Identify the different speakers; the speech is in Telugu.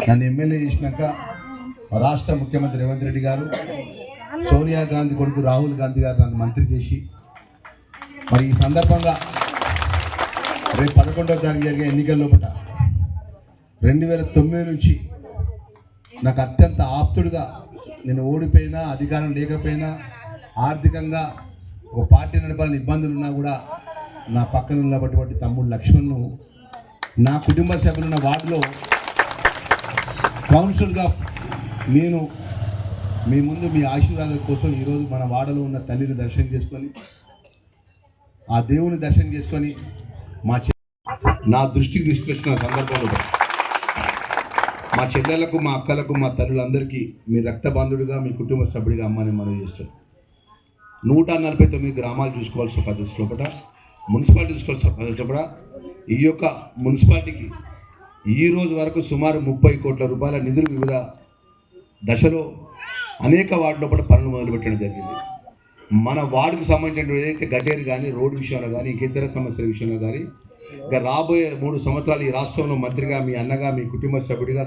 Speaker 1: నన్ను ఎమ్మెల్యే చేసినాక రాష్ట్ర ముఖ్యమంత్రి రేవంత్ రెడ్డి గారు సోనియా గాంధీ కొడుకు రాహుల్ గాంధీ గారు నన్ను మంత్రి చేసి మరి ఈ సందర్భంగా రేపు పదకొండవ తారీఖు జరిగే ఎన్నికల లోపల రెండు వేల తొమ్మిది నుంచి నాకు అత్యంత ఆప్తుడుగా నేను ఓడిపోయినా అధికారం లేకపోయినా ఆర్థికంగా ఒక పార్టీ నడపాలని ఇబ్బందులు ఉన్నా కూడా నా పక్కన ఉన్నటువంటి తమ్ముడు లక్ష్మణ్ను నా కుటుంబ సభ్యులున్న వార్డులో కౌన్సిల్గా నేను మీ ముందు మీ ఆశీర్వాదం కోసం ఈరోజు మన వాడలో ఉన్న తల్లిని దర్శనం చేసుకొని ఆ దేవుని దర్శనం చేసుకొని మా నా దృష్టికి తీసుకొచ్చిన సందర్భంలో మా చెల్లెలకు మా అక్కలకు మా తల్లులందరికీ మీ రక్త బంధుడుగా మీ కుటుంబ సభ్యుడిగా అమ్మని మనం చేస్తాం నూట నలభై తొమ్మిది గ్రామాలు చూసుకోవాల్సిన పద్ధతి లోపల మున్సిపాలిటీ చూసుకోవాల్సిన పద్ధతి కూడా ఈ యొక్క మున్సిపాలిటీకి ఈ రోజు వరకు సుమారు ముప్పై కోట్ల రూపాయల నిధులు వివిధ దశలో అనేక వార్డులో కూడా పనులు మొదలుపెట్టడం జరిగింది. మన వార్డుకు సంబంధించిన ఏదైతే గడ్డేరు కానీ రోడ్డు విషయంలో కానీ ఇంకేతర సమస్యల విషయంలో కానీ ఇంకా రాబోయే మూడు సంవత్సరాలు ఈ రాష్ట్రంలో మంత్రిగా మీ అన్నగా మీ కుటుంబ సభ్యుడిగా